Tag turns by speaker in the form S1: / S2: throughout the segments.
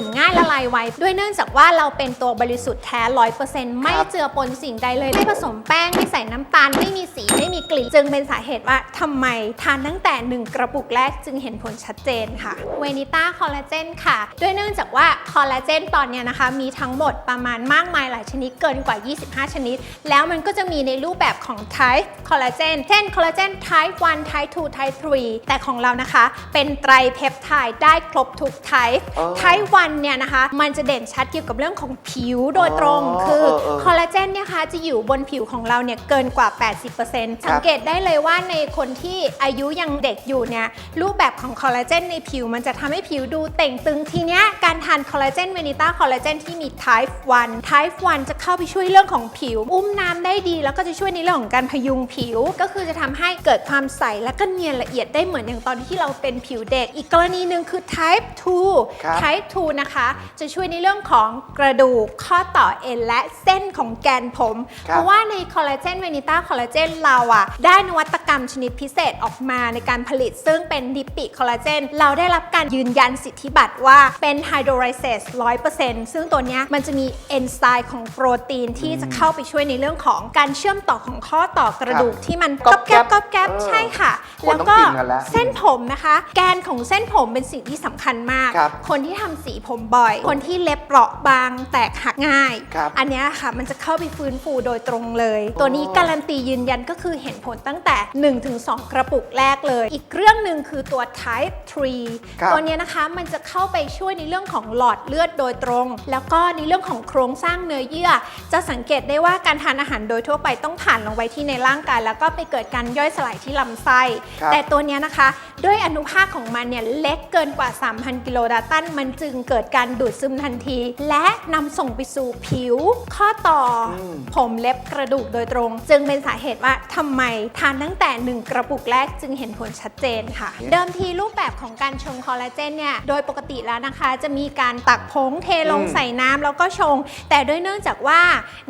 S1: ื่มง่ายละลายไวด้วยเนื่องจากว่าเราเป็นตัวบริสุทธิ์แท้ร้อยเปอร์เซ็นต์ไม่เจือปนสิ่งใดเลย ไม่ผสมแป้ง ไม่ใส่น้ำตาล ไม่มีสีไม่มีกลิ่น จึงเป็นสาเหตุว่าทำไมทานตั้งแต่ 1 กระปุกแรกจึงเห็นผลชัดเจนค่ะเวนิต้าคอลลาเจนค่ะ ด้วยเนื่องจากว่าคอลลาเจนตอนนี้นะคะ มีทั้งหมดประมาณมากมายหลายชนิดเกินกว่า 25 ชนิด แล้วมันก็จะมีในรูปแบบของ type คอลลาเจนเช่นคอลลาเจน type 1 type 2 type 3แต่ของเรานะคะ เป็นไตรเพปไทด์ได้ครบทุก type type 1มันเนี่ยนะคะ มันจะเด่นชัดเกี่ยวกับเรื่องของผิวโดยตรงคือ
S2: ออ
S1: คอลลาเจนเนี่ยคะจะอยู่บนผิวของเราเนี่ยเกินกว่า 80%สังเกตได้เลยว่าในคนที่อายุยังเด็กอยู่เนี่ยรูปแบบของคอลลาเจนในผิว มันจะทำให้ผิวดูเต่งตึงทีเนี้ยการทานคอลลาเจนเวนิต้าคอลลาเจนที่มี type 1 type 1 จะเข้าไปช่วยเรื่องของผิว อุ้มน้ำได้ดี แล้วก็จะช่วยในเรื่องของการพยุงผิว ก็คือจะทำให้เกิดความใสและก็เนียนละเอียดได้เหมือนอย่างตอนที่เราเป็นผิวเด็ก อีกกรณีหนึ่งคือ type
S2: ครั2
S1: type 2นะคะ จะช่วยในเรื่องของกระดูกข้อต่อเอ็นและเส้นของแกนผม
S2: ครับ
S1: เพราะว่าในคอลลาเจนเวนิต้าคอลลาเจนเราอะได้นวัตกรรมชนิดพิเศษออกมาในการผลิต ซึ่งเป็นดิปิคอลลาเจนเราได้รับการยืนยันสิทธิบัตรว่าเป็นไฮโดรไลเซส100%ซึ่งตัวเนี้ยมันจะมีเอนไซม์ของโปรตีนที่จะเข้าไปช่วยในเรื่องของการเชื่อมต่อของข้อต่อกระดูกที่มัน
S2: ก๊อบแก๊บ
S1: ก๊อบแก๊บ
S2: เออ
S1: ใช่ค่ะ
S2: คน
S1: แล้ว
S2: ต้อง
S1: ก็
S2: กินกันแล้ว
S1: เส้นผมนะคะ แกนของเส้นผมเป็นสิ่งที่สำคัญมาก
S2: ครับ
S1: คนที่ทำสีผมบ่อย คนที่เล็บเปราะบางแตกหักง่าย
S2: ครับ
S1: อันเนี้ยค่ะมันจะเข้าไปฟื้นฟูโดยตรงเลย ตัวนี้การันตียืนยันก็คือเห็นผลตั้งแต่ 1-2 กระปุกแรกเลย อีกเรื่องหนึ่งคือตัว type
S2: ครับ
S1: 3ตัวเนี้ยนะคะมันจะเข้าไปช่วยในเรื่องของหลอดเลือดโดยตรง แล้วก็ในเรื่องของโครงสร้างเนื้อเยื่อ จะสังเกตได้ว่าการทานอาหารโดยทั่วไปต้องผ่านลงไปที่ในร่างกาย แล้วก็ไปเกิดการย่อยสลายที่ลำไส้
S2: ครับ
S1: แต่ตัวเนี้ยนะคะ ด้วยอนุภาคของมันเนี่ยเล็กเกินกว่า 3,000 กิโลดาตัน มันจึงเกิดการดูดซึมทันที และนำส่งไปสู่ผิว ข้อต่ออ
S2: ม
S1: ผมเล็บกระดูกโดยตรง จึงเป็นสาเหตุว่าทำไมทานตั้งแต่ 1 กระปุกแรกจึงเห็นผลชัดเจนค่ะ เดิมทีรูปแบบของการชงคอลลาเจนเนี่ยโดยปกติแล้วนะคะ จะมีการตักผงเทลง
S2: อืม
S1: ใส่น้ำแล้วก็ชง แต่ด้วยเนื่องจากว่า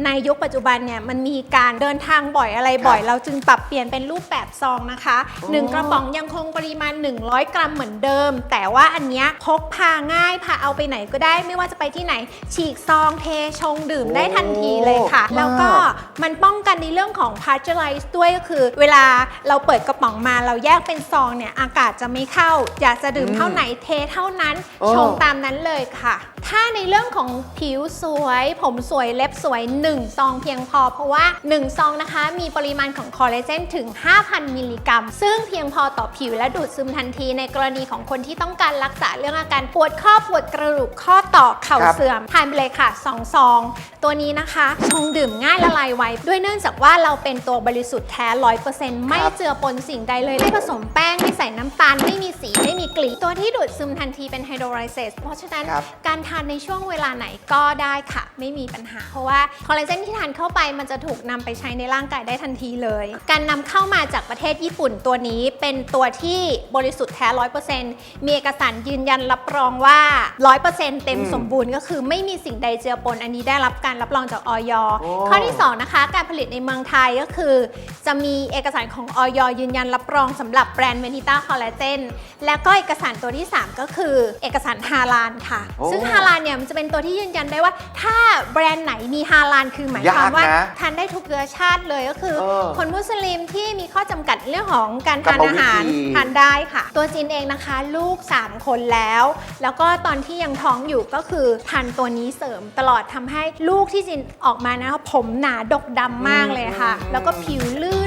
S1: ในยุคปัจจุบันเนี่ยมันมีการเดินทางบ่อยอะไรบ่อย
S2: ครับ
S1: เราจึงปรับเปลี่ยนเป็นรูปแบบซองนะคะ
S2: อ๋อ
S1: หนึ่งกระป๋อง ยังคงปริมาณ 100 กรัมเหมือนเดิม แต่ว่าอันเนี้ยพกพาง่ายพาเอาไปไหนก็ได้ไม่ว่าจะไปที่ไหน ฉีกซองเทชงดื่มได้ทันทีเลยค่ะ
S2: โอ้
S1: แล้วก็มันป้องกันในเรื่องของ pasteurize ด้วยก็คือ เวลาเราเปิดกระป๋องมาเราแยกเป็นซองเนี่ยอากาศจะไม่เข้า อยากจะดื่ม
S2: อืม
S1: เท่าไหนเทเท่านั้น
S2: โอ้
S1: ชงตามนั้นเลยค่ะ ถ้าในเรื่องของผิวสวย ผมสวยเล็บสวย 1 ซองเพียงพอ เพราะว่า 1 ซองนะคะ มีปริมาณของคอลลาเจนถึง 5,000 มิลลิกรัม ซึ่งเพียงพอต่อผิวและดูดซึมทันทีในกรณีของคนที่ต้องการรักษาเรื่องอาการปวดข้อปวดกระดูกข้อต่อเข่า
S2: ครับ
S1: เสื่อมทานไปเลยค่ะ2ซองตัวนี้นะคะชงดื่มง่ายละลายไวด้วยเนื่องจากว่าเราเป็นตัวบริสุทธิ์แท้100%ไม่เจือปนสิ่งใดเลยไม่ผสมแป้งไม่ใส่น้ำตาลไม่มีสีไม่มี กลิ่นตัวที่ดูดซึมทันทีเป็นไฮโดรไลเซสเพราะฉะนั้น
S2: ครับ
S1: การทานในช่วงเวลาไหนก็ได้ค่ะ ไม่มีปัญหา เพราะว่าคอลลาเจนที่ทานเข้าไปมันจะถูกนำไปใช้ในร่างกายได้ทันทีเลย การนำเข้ามาจากประเทศญี่ปุ่นตัวนี้เป็นตัวที่บริสุทธิ์แท้100%มีเอกสารยืนยันรับรองว่า100%เต็ม
S2: อืม
S1: สมบูรณ์ก็คือไม่มีสิ่งใดเจือปนอันนี้ได้รับการรับรองจากออย
S2: โอ้
S1: ข้อที่2นะคะการผลิตในเมืองไทยก็คือ จะมีเอกสารของออยยืนยันรับรองสำหรับแบรนด์เวนิต้าคอลลาเจนแล้วก็เอกสารตัวที่ 3 ก็คือเอกสารฮาลานค่ะ
S2: โอ้
S1: ซึ่งฮาลานเนี่ยมันจะเป็นตัวที่ยืนยันได้ว่า ถ้าแบรนด์ไหนมีฮาลานคือหมายความว่า
S2: ยากนะ
S1: ทานได้ทุกเชื้อชาติเลยก็คือ
S2: เออ
S1: คนมุสลิมที่มีข้อจำกัดเรื่องของการทาน
S2: กรรมวิธี
S1: อาหารทานได้ค่ะ ตัวจินเองนะคะ ลูก 3 คนแล้ว แล้วก็ตอนที่ยังท้องอยู่ก็คือทานตัวนี้เสริมตลอดทำให้ลูกที่จินออกมานะผมหนาดกดำมากเลยค่ะ
S2: อืม
S1: แล้วก็ผิวลื่